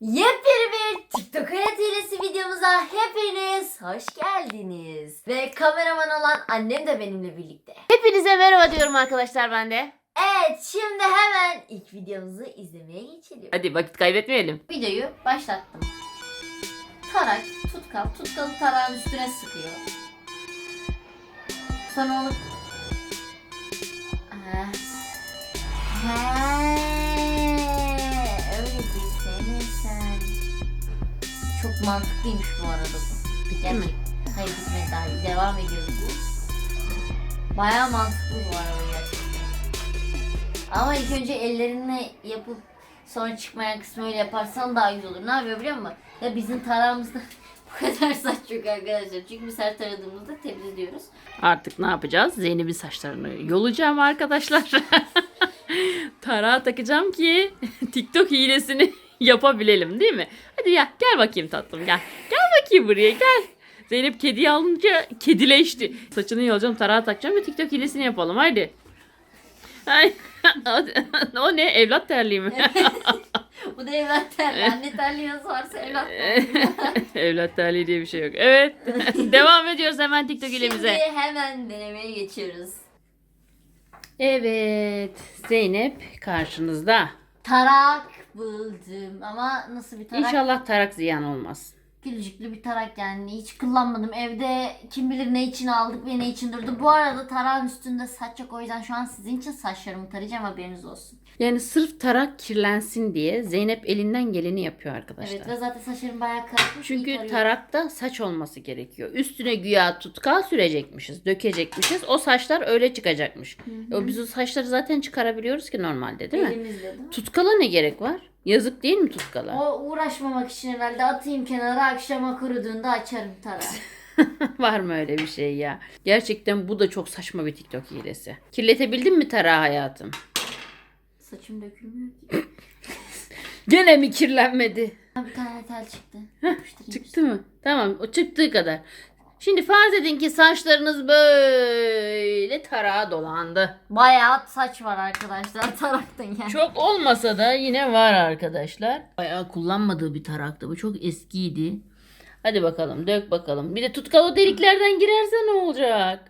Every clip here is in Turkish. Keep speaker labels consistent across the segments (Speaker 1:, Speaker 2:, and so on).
Speaker 1: Yepyeni bir TikTok hayat hilesi videomuza hepiniz hoş geldiniz. Ve kameraman olan annem de benimle birlikte.
Speaker 2: Hepinize merhaba diyorum arkadaşlar ben de.
Speaker 1: Evet şimdi hemen ilk videomuzu izlemeye geçelim.
Speaker 2: Hadi vakit kaybetmeyelim.
Speaker 1: Videoyu başlattım. Tarak, tutkal, tutkalı tarağın üstüne sıkıyor. Sonra onu... Ah. He, Çok mantıklıymış bu arada bu.
Speaker 2: Bitti mi?
Speaker 1: Hayır bitmedi daha. Devam ediyoruz bu. Bayağı mantıklı bu arada gerçekten. Ama ilk önce ellerinle yapıp sonra çıkmayan kısmı öyle yaparsan daha güzel olur. Ne yapıyor biliyor musun? Ya bizim tarağımızda bu kadar saç yok arkadaşlar. Çünkü biz her taradığımızda temizliyoruz.
Speaker 2: Artık ne yapacağız? Zeynep'in saçlarını yolacağım arkadaşlar. Tarağa takacağım ki TikTok hilesini yapabilelim değil mi? Hadi ya gel bakayım tatlım gel. Gel bakayım buraya gel. Zeynep kediyi alınca kedileşti. Saçını yolacağım tarağa takacağım ve TikTok hilesini yapalım haydi. Ay, o ne evlat terliği mi?
Speaker 1: Bu da evlat terliği. Anne terliği varsa evlat terliği.
Speaker 2: evlat terliği diye bir şey yok. Evet. Devam ediyoruz hemen TikTok hilemize.
Speaker 1: Şimdi hemen denemeye geçiyoruz.
Speaker 2: Evet, Zeynep karşınızda.
Speaker 1: Tarak buldum ama nasıl bir tarak?
Speaker 2: İnşallah tarak ziyan olmaz.
Speaker 1: Gülücüklü bir tarak yani hiç kullanmadım. Evde kim bilir ne için aldık ve ne için durdu. Bu arada tarağın üstünde saç yok o yüzden şu an sizin için saçlarımı tarayacağım haberiniz olsun.
Speaker 2: Yani sırf tarak kirlensin diye Zeynep elinden geleni yapıyor arkadaşlar.
Speaker 1: Evet ve zaten saçlarım bayağı karışmış.
Speaker 2: Çünkü tarakta saç olması gerekiyor. Üstüne güya tutkal sürecekmişiz, dökecekmişiz. O saçlar öyle çıkacakmış. O biz o saçları zaten çıkarabiliyoruz ki normalde değil mi?
Speaker 1: Elimizle değil mi?
Speaker 2: Tutkala ne gerek var? Yazık değil mi tutkala?
Speaker 1: O uğraşmamak için herhalde atayım kenara akşama kuruduğunda açarım tarağı.
Speaker 2: Var mı öyle bir şey ya? Gerçekten bu da çok saçma bir TikTok hilesi. Kirletebildin mi tarağı hayatım?
Speaker 1: Saçım dökülmüyor ki.
Speaker 2: Gene mi kirlenmedi?
Speaker 1: Bir tane tel çıktı. Yapıştırayım.
Speaker 2: Çıktı mı? Tamam o çıktığı kadar. Şimdi farz edin ki saçlarınız böyle tarağa dolandı.
Speaker 1: Bayağı saç var arkadaşlar taraktan yani.
Speaker 2: Çok olmasa da yine var arkadaşlar. Bayağı kullanmadığı bir taraktı bu. Çok eskiydi. Hadi bakalım dök bakalım. Bir de tutkal o deliklerden girerse ne olacak?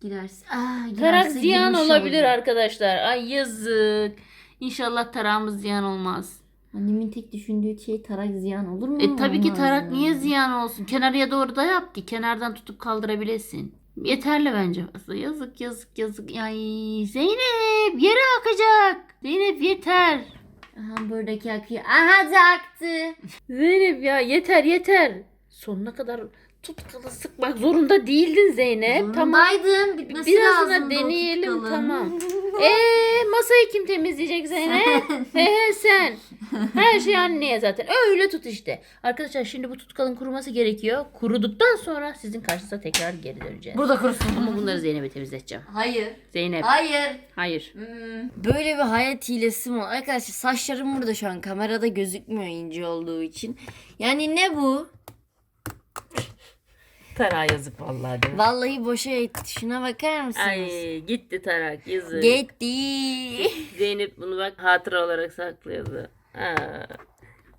Speaker 1: Girersin. Aa, girerse
Speaker 2: Tarak ziyan olabilir
Speaker 1: olacak.
Speaker 2: arkadaşlar. Ay yazık. İnşallah tarağımız ziyan olmaz.
Speaker 1: Annemin tek düşündüğü şey tarak ziyan olur mu?
Speaker 2: E tabii ki
Speaker 1: Olmaz
Speaker 2: tarak niye ziyan olsun? Kenarıya doğru da yap ki kenardan tutup kaldırabilesin. Yeterli bence. Yazık yazık yazık. Ay Zeynep yere akacak. Zeynep yeter.
Speaker 1: Aha buradaki akıyor. Aha da aktı.
Speaker 2: Zeynep ya yeter yeter. Sonuna kadar tutkalı sıkmak zorunda değildin Zeynep. Tamam.
Speaker 1: Zorundaydım. Bitmesi
Speaker 2: Birazına
Speaker 1: lazımdı o
Speaker 2: deneyelim
Speaker 1: tutkalın.
Speaker 2: tamam. Eee masayı kim temizleyecek Zeynep? He sen. Her şey anneye zaten. Öyle tut işte. Arkadaşlar şimdi bu tutkalın kuruması gerekiyor. Kuruduktan sonra sizin karşınıza tekrar geri döneceğiz.
Speaker 1: Burada kurusun.
Speaker 2: Ama bunları Zeynep'e temizleteceğim.
Speaker 1: Hayır.
Speaker 2: Zeynep.
Speaker 1: Hayır.
Speaker 2: Hayır.
Speaker 1: Böyle bir hayat hilesi mi? Arkadaşlar saçlarım burada şu an. Kamerada gözükmüyor ince olduğu için. Yani ne bu?
Speaker 2: Tara yazık vallahi mi?
Speaker 1: Vallahi boşa etti. Şuna bakar mısınız?
Speaker 2: Ay gitti tarak yazık.
Speaker 1: Gitti.
Speaker 2: Zeynep bunu bak hatıra olarak saklıyordu. Ha.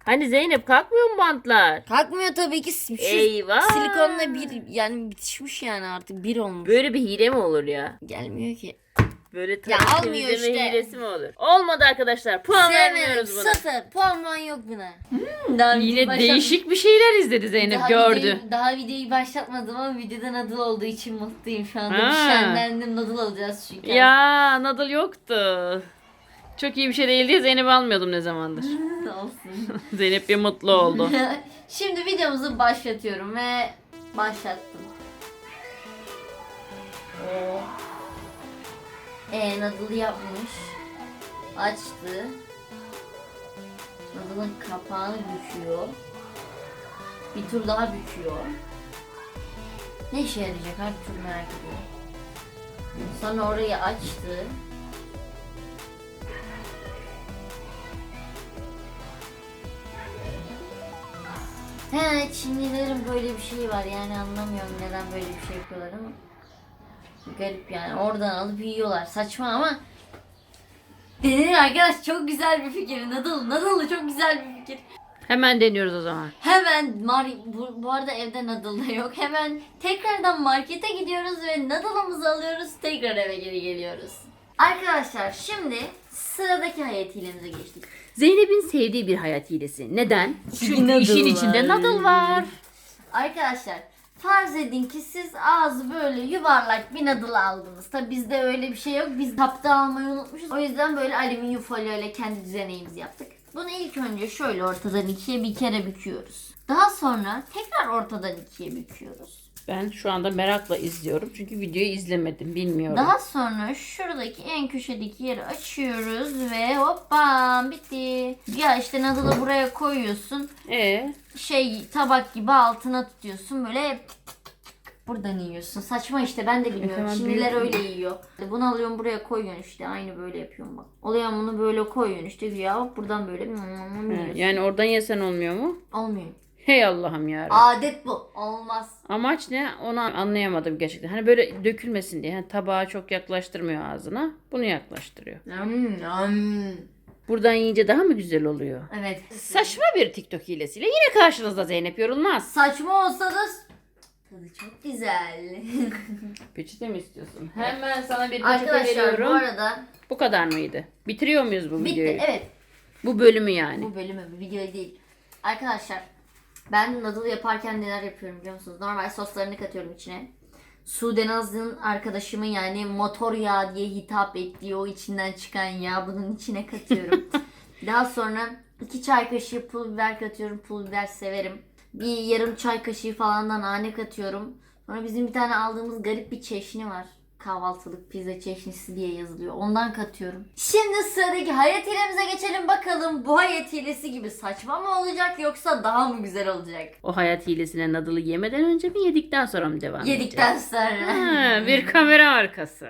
Speaker 2: Hani Zeynep kalkmıyor mu bantlar?
Speaker 1: Kalkmıyor tabii ki. Şu
Speaker 2: Eyvah.
Speaker 1: Silikonla bir yani bitişmiş yani artık bir olmuş.
Speaker 2: Böyle bir hile mi olur ya?
Speaker 1: Gelmiyor ki.
Speaker 2: Böyle
Speaker 1: Ya
Speaker 2: tarak
Speaker 1: almıyor
Speaker 2: temizleme
Speaker 1: işte.
Speaker 2: hilesi mi olur? Olmadı arkadaşlar. Puan
Speaker 1: Sevmedim.
Speaker 2: vermiyoruz buna.
Speaker 1: Sıfır. Puan puan yok buna. daha
Speaker 2: Yine
Speaker 1: videoyu başlat-
Speaker 2: değişik bir şeyler izledi Zeynep
Speaker 1: daha
Speaker 2: gördü.
Speaker 1: Videoyu, daha videoyu başlatmadım ama videoda nadıl olduğu için mutluyum şu anda. Bir
Speaker 2: Ha.
Speaker 1: şenlendim nadıl olacağız çünkü.
Speaker 2: Ya Nadal yoktu. Çok iyi bir şey değil diye Zeynep'i almıyordum ne zamandır.
Speaker 1: Olsun.
Speaker 2: Zeynep bir mutlu oldu.
Speaker 1: Şimdi videomuzu başlatıyorum ve başlattım. Ee, e, Nadıl'ı yapmış. Açtı. Nadıl'ın kapağını büküyor. Bir tur daha büküyor. Ne işe yarayacak abi çok merak ediyorum. Sonra orayı açtı. He Çinlilerin böyle bir şeyi var yani anlamıyorum neden böyle bir şey yapıyorlar ama garip yani oradan alıp yiyorlar saçma ama denir arkadaş çok güzel bir fikir Nadal Nadal'ı çok güzel bir fikir
Speaker 2: Hemen deniyoruz o zaman.
Speaker 1: Hemen mar bu, bu arada evde nadıl da yok. Hemen tekrardan markete gidiyoruz ve nadılımızı alıyoruz. Tekrar eve geri geliyoruz. Arkadaşlar şimdi sıradaki hayat hilemize geçtik.
Speaker 2: Zeynep'in sevdiği bir hayat hilesi. Neden?
Speaker 1: Çünkü
Speaker 2: Çünkü işin içinde
Speaker 1: var.
Speaker 2: nadıl var.
Speaker 1: Arkadaşlar farz edin ki siz ağzı böyle yuvarlak bir nadıl aldınız. Tabi bizde öyle bir şey yok. Biz tapta almayı unutmuşuz. O yüzden böyle alüminyum folyo ile kendi düzeneğimizi yaptık. Bunu ilk önce şöyle ortadan ikiye bir kere büküyoruz. Daha sonra tekrar ortadan ikiye büküyoruz.
Speaker 2: Ben şu anda merakla izliyorum. Çünkü videoyu izlemedim. Bilmiyorum.
Speaker 1: Daha sonra şuradaki en köşedeki yeri açıyoruz ve hoppa bitti. Ya işte nadılı buraya koyuyorsun.
Speaker 2: Ee,
Speaker 1: Şey tabak gibi altına tutuyorsun böyle buradan yiyorsun. Saçma işte ben de bilmiyorum. Çinliler
Speaker 2: büyük-
Speaker 1: öyle yiyor. Bunu alıyorsun buraya koyuyorsun işte aynı böyle yapıyorum bak. Alıyorsun bunu böyle koyuyorsun işte hop buradan böyle
Speaker 2: he,
Speaker 1: yiyorsun.
Speaker 2: yani oradan yesen olmuyor mu?
Speaker 1: Olmuyor.
Speaker 2: Hey Allah'ım ya.
Speaker 1: Adet bu. Olmaz.
Speaker 2: Amaç ne? Onu anlayamadım gerçekten. Hani böyle dökülmesin diye. Hani tabağı çok yaklaştırmıyor ağzına. Bunu yaklaştırıyor.
Speaker 1: Yum, yum.
Speaker 2: Buradan yiyince daha mı güzel oluyor?
Speaker 1: Evet.
Speaker 2: Saçma bir TikTok hilesiyle yine karşınızda Zeynep Yorulmaz.
Speaker 1: Saçma olsa da tadı çok güzel.
Speaker 2: Peçete mi istiyorsun? Hemen sana bir peçete
Speaker 1: Arkadaşlar
Speaker 2: veriyorum.
Speaker 1: bu arada
Speaker 2: Bu kadar mıydı? Bitiriyor muyuz bu
Speaker 1: bitti.
Speaker 2: videoyu?
Speaker 1: Evet.
Speaker 2: Bu bölümü yani.
Speaker 1: Bu bölümü, bu videoyu değil. Arkadaşlar ben noodle yaparken neler yapıyorum biliyor musunuz? Normal soslarını katıyorum içine. Sude Nazlı'nın arkadaşımın yani motor yağı diye hitap ettiği o içinden çıkan yağ bunun içine katıyorum. Daha sonra iki çay kaşığı pul biber katıyorum. Pul biber severim. Bir yarım çay kaşığı falan da nane katıyorum. Sonra bizim bir tane aldığımız garip bir çeşni var. Kahvaltılık pizza çeşnisi diye yazılıyor. Ondan katıyorum. Şimdi sıradaki hayat hilemize geçelim bakalım. Bu hayat hilesi gibi saçma mı olacak yoksa daha mı güzel olacak?
Speaker 2: O hayat hilesine nadılı yemeden önce mi yedikten sonra mı devam
Speaker 1: Yedikten
Speaker 2: edeceğiz?
Speaker 1: sonra.
Speaker 2: Ha, bir kamera arkası.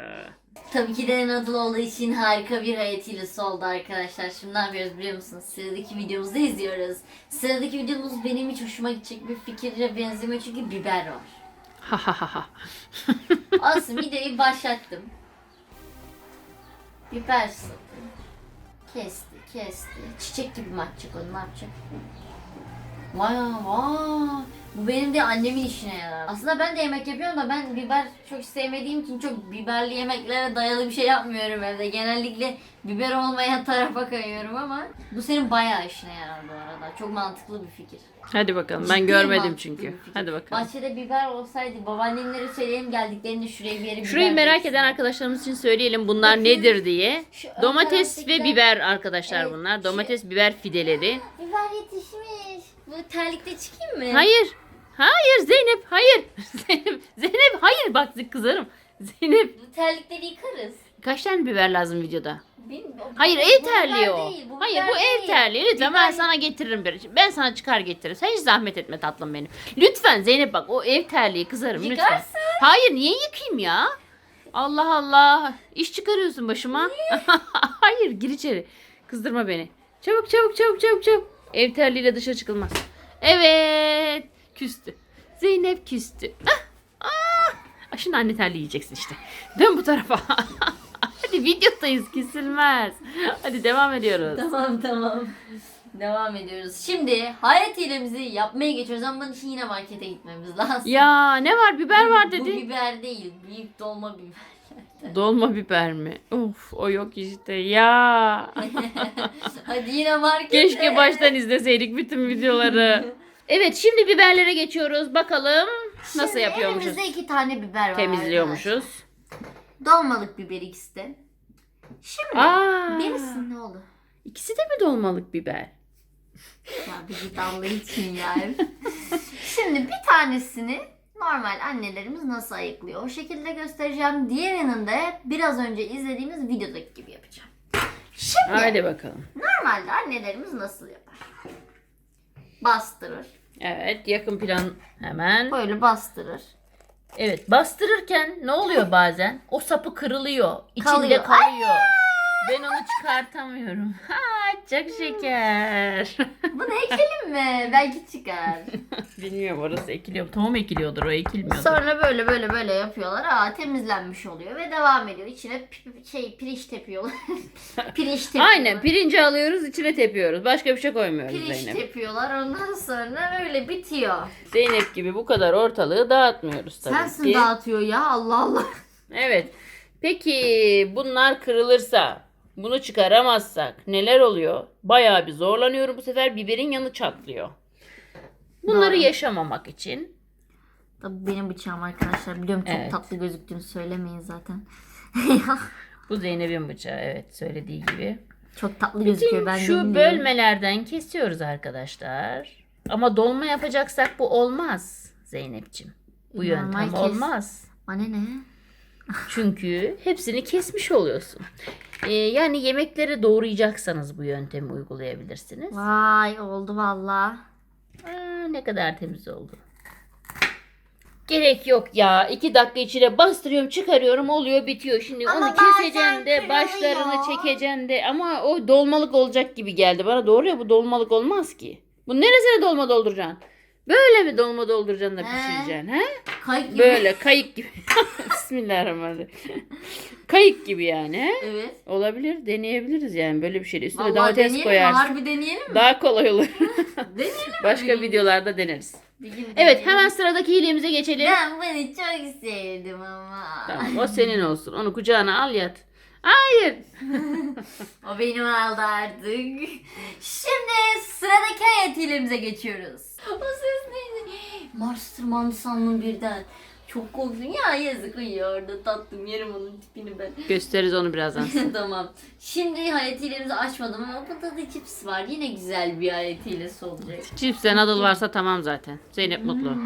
Speaker 1: Tabii ki de Nadal olduğu için harika bir hayat hilesi oldu arkadaşlar. Şimdi ne yapıyoruz biliyor musunuz? Sıradaki videomuzu izliyoruz. Sıradaki videomuz benim hiç hoşuma gidecek bir fikirle benzemiyor çünkü biber var.
Speaker 2: Ha ha ha ha.
Speaker 1: Olsun videoyu başlattım. Biber sıktı. Kesti, kesti. Çiçek gibi mi atacak onu ne yapacak? Vay vay. Bu benim de annemin işine yarar. Aslında ben de yemek yapıyorum da ben biber çok sevmediğim için çok biberli yemeklere dayalı bir şey yapmıyorum evde. Genellikle biber olmayan tarafa kayıyorum ama bu senin bayağı işine yarar bu arada. Çok mantıklı bir fikir.
Speaker 2: Hadi bakalım. Ben
Speaker 1: Ciddi
Speaker 2: görmedim
Speaker 1: mantıklı
Speaker 2: çünkü.
Speaker 1: bir fikir.
Speaker 2: Hadi bakalım.
Speaker 1: Bahçede biber olsaydı babaannemlere söyleyelim geldiklerinde şuraya bir yere
Speaker 2: Şurayı
Speaker 1: biber
Speaker 2: merak
Speaker 1: diksin.
Speaker 2: eden arkadaşlarımız için söyleyelim bunlar
Speaker 1: Bakın.
Speaker 2: nedir diye.
Speaker 1: Şu ön
Speaker 2: Domates ve
Speaker 1: taraftakiler-
Speaker 2: biber arkadaşlar
Speaker 1: Evet,
Speaker 2: bunlar.
Speaker 1: şu-
Speaker 2: Domates biber fideleri.
Speaker 1: Biber yetişmiş. Bu terlikte çıkayım mı?
Speaker 2: Hayır. Hayır Zeynep hayır. Zeynep Zeynep hayır bak kızarım. Zeynep
Speaker 1: terlikleri yıkarız.
Speaker 2: kaç tane biber lazım videoda?
Speaker 1: Bilmiyorum.
Speaker 2: Hayır ev terliği o. Hayır bu ev terliği. Lütfen ben sana getiririm bir. Ben sana çıkar getiririm. Sen hiç zahmet etme tatlım benim. Lütfen Zeynep bak o ev terliği kızarım lütfen.
Speaker 1: Yıkarsın.
Speaker 2: Hayır niye yıkayayım ya? Allah Allah. İş çıkarıyorsun başıma. Hayır gir içeri. Kızdırma beni. Çabuk çabuk çabuk çabuk çabuk. Ev terliğiyle dışarı çıkılmaz. Evet. Küstü. Zeynep küstü. Ah, ah. Ah, Şimdi anne terliği yiyeceksin işte. Dön bu tarafa. Hadi videodayız kesilmez. Hadi devam ediyoruz.
Speaker 1: Tamam tamam. Devam ediyoruz. Şimdi hayat hilemizi yapmaya geçiyoruz ama bunun için yine markete gitmemiz lazım.
Speaker 2: Ya ne var biber var
Speaker 1: Bu
Speaker 2: dedi.
Speaker 1: biber değil. Büyük dolma biber.
Speaker 2: Dolma biber mi? Of o yok işte ya.
Speaker 1: Hadi yine markete.
Speaker 2: Keşke baştan izleseydik bütün videoları. Evet şimdi biberlere geçiyoruz. Bakalım nasıl
Speaker 1: Şimdi
Speaker 2: yapıyormuşuz.
Speaker 1: Elimizde iki tane biber var.
Speaker 2: Temizliyormuşuz.
Speaker 1: arkadaşlar. Dolmalık biber ikisi de. Şimdi
Speaker 2: Aa,
Speaker 1: birisi ne oldu?
Speaker 2: ikisi de mi dolmalık biber?
Speaker 1: Ya bir git Allah için ya. Şimdi bir tanesini normal annelerimiz nasıl ayıklıyor? O şekilde göstereceğim. Diğerinin de biraz önce izlediğimiz videodaki gibi yapacağım. Şimdi
Speaker 2: Hadi bakalım.
Speaker 1: normalde annelerimiz nasıl yapar? Bastırır.
Speaker 2: Evet yakın plan hemen.
Speaker 1: Böyle bastırır.
Speaker 2: Evet bastırırken ne oluyor bazen? O sapı kırılıyor. İçinde
Speaker 1: Kalıyor.
Speaker 2: kalıyor. Ben onu çıkartamıyorum. Ha, çok şeker.
Speaker 1: Bunu ekelim mi? Belki çıkar.
Speaker 2: Bilmiyorum orası ekiliyor. Tohum ekiliyordur o ekilmiyordur.
Speaker 1: Sonra böyle böyle böyle yapıyorlar. Aa temizlenmiş oluyor ve devam ediyor. İçine pi- şey pirinç tepiyorlar. pirinç tepiyorlar.
Speaker 2: Aynen pirinci alıyoruz içine tepiyoruz. Başka bir şey koymuyoruz
Speaker 1: Pirinç
Speaker 2: Zeynep.
Speaker 1: tepiyorlar. Ondan sonra öyle bitiyor.
Speaker 2: Zeynep gibi bu kadar ortalığı dağıtmıyoruz tabii
Speaker 1: Sensin
Speaker 2: ki.
Speaker 1: dağıtıyor ya Allah Allah.
Speaker 2: Evet. Peki bunlar kırılırsa, bunu çıkaramazsak neler oluyor? Bayağı bir zorlanıyorum bu sefer biberin yanı çatlıyor. Bunları
Speaker 1: Doğru.
Speaker 2: yaşamamak için
Speaker 1: Tabii benim bıçağım arkadaşlar. Biliyorum çok
Speaker 2: Evet.
Speaker 1: tatlı gözüktüğünü söylemeyin zaten.
Speaker 2: bu Zeynep'in bıçağı evet söylediği gibi.
Speaker 1: çok tatlı gözüküyor. Ben de
Speaker 2: Şu bölmelerden kesiyoruz arkadaşlar. Ama dolma yapacaksak bu olmaz Zeynep'ciğim. Bu
Speaker 1: Normal
Speaker 2: yöntem
Speaker 1: kes.
Speaker 2: olmaz.
Speaker 1: Bana ne?
Speaker 2: Çünkü hepsini kesmiş oluyorsun. Ee, yani yemekleri doğrayacaksanız bu yöntemi uygulayabilirsiniz.
Speaker 1: Vay oldu valla.
Speaker 2: Aa, ne kadar temiz oldu. Gerek yok ya. iki dakika içine bastırıyorum çıkarıyorum oluyor bitiyor. Şimdi
Speaker 1: Ama
Speaker 2: onu
Speaker 1: bazen
Speaker 2: keseceksin de
Speaker 1: kırılıyor.
Speaker 2: başlarını çekeceksin de ama o dolmalık olacak gibi geldi bana. Doğru ya bu dolmalık olmaz ki. Bu neresine dolma dolduracaksın? Böyle mi dolma dolduracaksın da
Speaker 1: He.
Speaker 2: pişireceksin he?
Speaker 1: Kayık gibi.
Speaker 2: Böyle kayık gibi. Bismillahirrahmanirrahim. kayık gibi yani he?
Speaker 1: Evet.
Speaker 2: Olabilir deneyebiliriz yani böyle bir şey. Üstüne
Speaker 1: Vallahi
Speaker 2: domates
Speaker 1: deneyelim mi?
Speaker 2: koyarsın.
Speaker 1: Harbi deneyelim mi?
Speaker 2: Daha kolay olur.
Speaker 1: deneyelim mi?
Speaker 2: Başka
Speaker 1: bir gün?
Speaker 2: videolarda deneriz.
Speaker 1: Bir gün
Speaker 2: Evet
Speaker 1: deneyelim.
Speaker 2: hemen sıradaki hilemize geçelim.
Speaker 1: Ben bunu çok sevdim ama.
Speaker 2: Tamam o senin olsun. Onu kucağına al yat. Hayır.
Speaker 1: O benim aldı artık. Şimdi sıradaki hayat hilemize geçiyoruz. O ses neydi? Mars tırmandı sandım birden. Çok korktum ya yazık uyuyor orada tatlım yerim onun tipini ben.
Speaker 2: Gösteririz onu birazdan.
Speaker 1: tamam. Şimdi hayat hilemizi açmadım ama burada da cips var. Yine güzel bir hayat hilesi olacak.
Speaker 2: Cipsle nadıl varsa tamam zaten. Zeynep mutlu.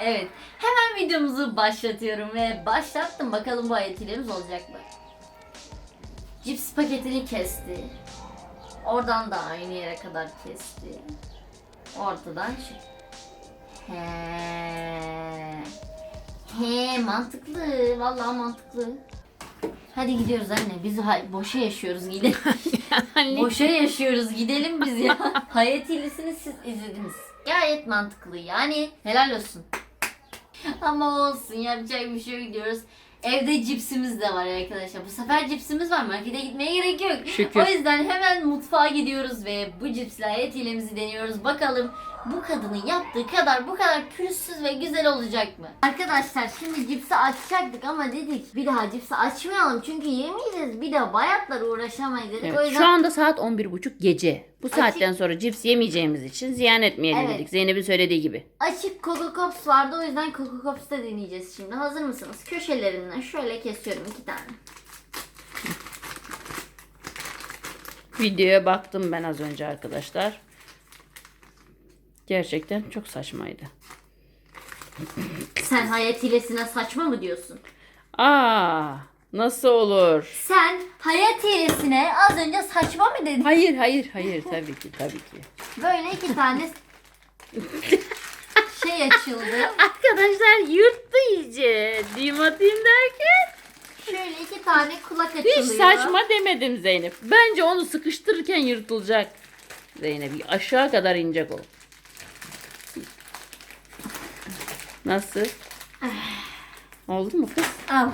Speaker 1: Evet. Hemen videomuzu başlatıyorum ve başlattım. Bakalım bu hayat hilemiz olacak mı? Cips paketini kesti. Oradan da aynı yere kadar kesti. Ortadan şu. He. He mantıklı. Vallahi mantıklı. Hadi gidiyoruz anne. Biz boşa yaşıyoruz gidelim. Boşa yaşıyoruz gidelim biz ya. Hayat hilesini siz izlediniz. Gayet mantıklı yani helal olsun. Ama olsun yapacak bir şey yok gidiyoruz. Evde cipsimiz de var arkadaşlar. Bu sefer cipsimiz var. Markete gitmeye gerek yok.
Speaker 2: Şükür.
Speaker 1: O yüzden hemen mutfağa gidiyoruz ve bu cipsle hayat hilemizi deniyoruz. Bakalım bu kadının yaptığı kadar bu kadar pürüzsüz ve güzel olacak mı? Arkadaşlar şimdi cipsi açacaktık ama dedik bir daha cipsi açmayalım. Çünkü yemeyeceğiz. Bir de bayatlar uğraşamayız dedik. o
Speaker 2: Evet,
Speaker 1: yüzden
Speaker 2: şu anda saat 11.30 gece. Bu saatten sonra cips yemeyeceğimiz için ziyan etmeyelim
Speaker 1: Evet.
Speaker 2: dedik. Zeynep'in söylediği gibi.
Speaker 1: Açık Coco Pops vardı o yüzden Coco Pops'ta deneyeceğiz şimdi. Hazır mısınız? Köşelerinden şöyle kesiyorum iki tane.
Speaker 2: Videoya baktım ben az önce arkadaşlar. Gerçekten çok saçmaydı.
Speaker 1: Sen hayat hilesine saçma mı diyorsun?
Speaker 2: Aa, nasıl olur?
Speaker 1: Sen hayat hilesine az önce saçma mı dedin?
Speaker 2: Hayır, hayır, hayır. Tabii ki, tabii ki.
Speaker 1: Böyle iki tane şey açıldı.
Speaker 2: Arkadaşlar yırttı iyice. Düğüm atayım derken.
Speaker 1: Şöyle iki tane kulak açılıyor.
Speaker 2: Hiç saçma demedim Zeynep. Bence onu sıkıştırırken yırtılacak. Zeynep aşağı kadar inecek o. Nasıl? Oldu mu kız?
Speaker 1: Al.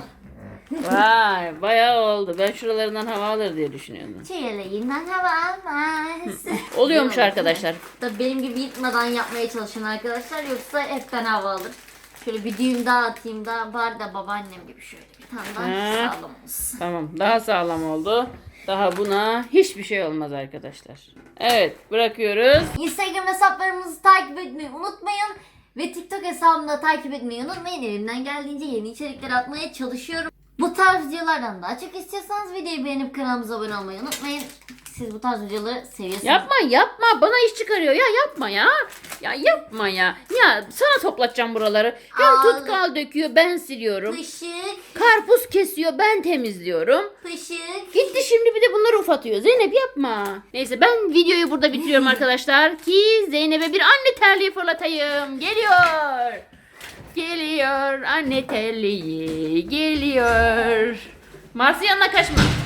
Speaker 2: Vay bayağı oldu. Ben şuralarından hava alır diye düşünüyordum.
Speaker 1: Çiğleyinden hava almaz.
Speaker 2: Oluyormuş arkadaşlar.
Speaker 1: Tabii benim gibi yırtmadan yapmaya çalışın arkadaşlar yoksa hepten hava alır. Şöyle bir düğüm daha atayım da bari de babaannem gibi şöyle bir tane daha sağlam olsun.
Speaker 2: Tamam daha sağlam oldu. Daha buna hiçbir şey olmaz arkadaşlar. Evet bırakıyoruz.
Speaker 1: Instagram hesaplarımızı takip etmeyi unutmayın. Ve TikTok hesabımı da takip etmeyi unutmayın. Elimden geldiğince yeni içerikler atmaya çalışıyorum. Bu tarz videolardan daha çok istiyorsanız videoyu beğenip kanalımıza abone olmayı unutmayın. Siz bu tarz videoları seviyorsunuz.
Speaker 2: Yapma yapma bana iş çıkarıyor ya yapma ya. Ya yapma ya. Ya sana toplatacağım buraları. Hem
Speaker 1: Al.
Speaker 2: tutkal döküyor ben siliyorum.
Speaker 1: Pışık,
Speaker 2: Karpuz kesiyor ben temizliyorum.
Speaker 1: pışık.
Speaker 2: Gitti şimdi bir de bunları ufatıyor. Zeynep yapma. Neyse ben videoyu burada bitiriyorum arkadaşlar. Ki Zeynep'e bir anne terliği fırlatayım. Geliyor. Geliyor anne terliği. Geliyor. Mars'ın yanına kaçma.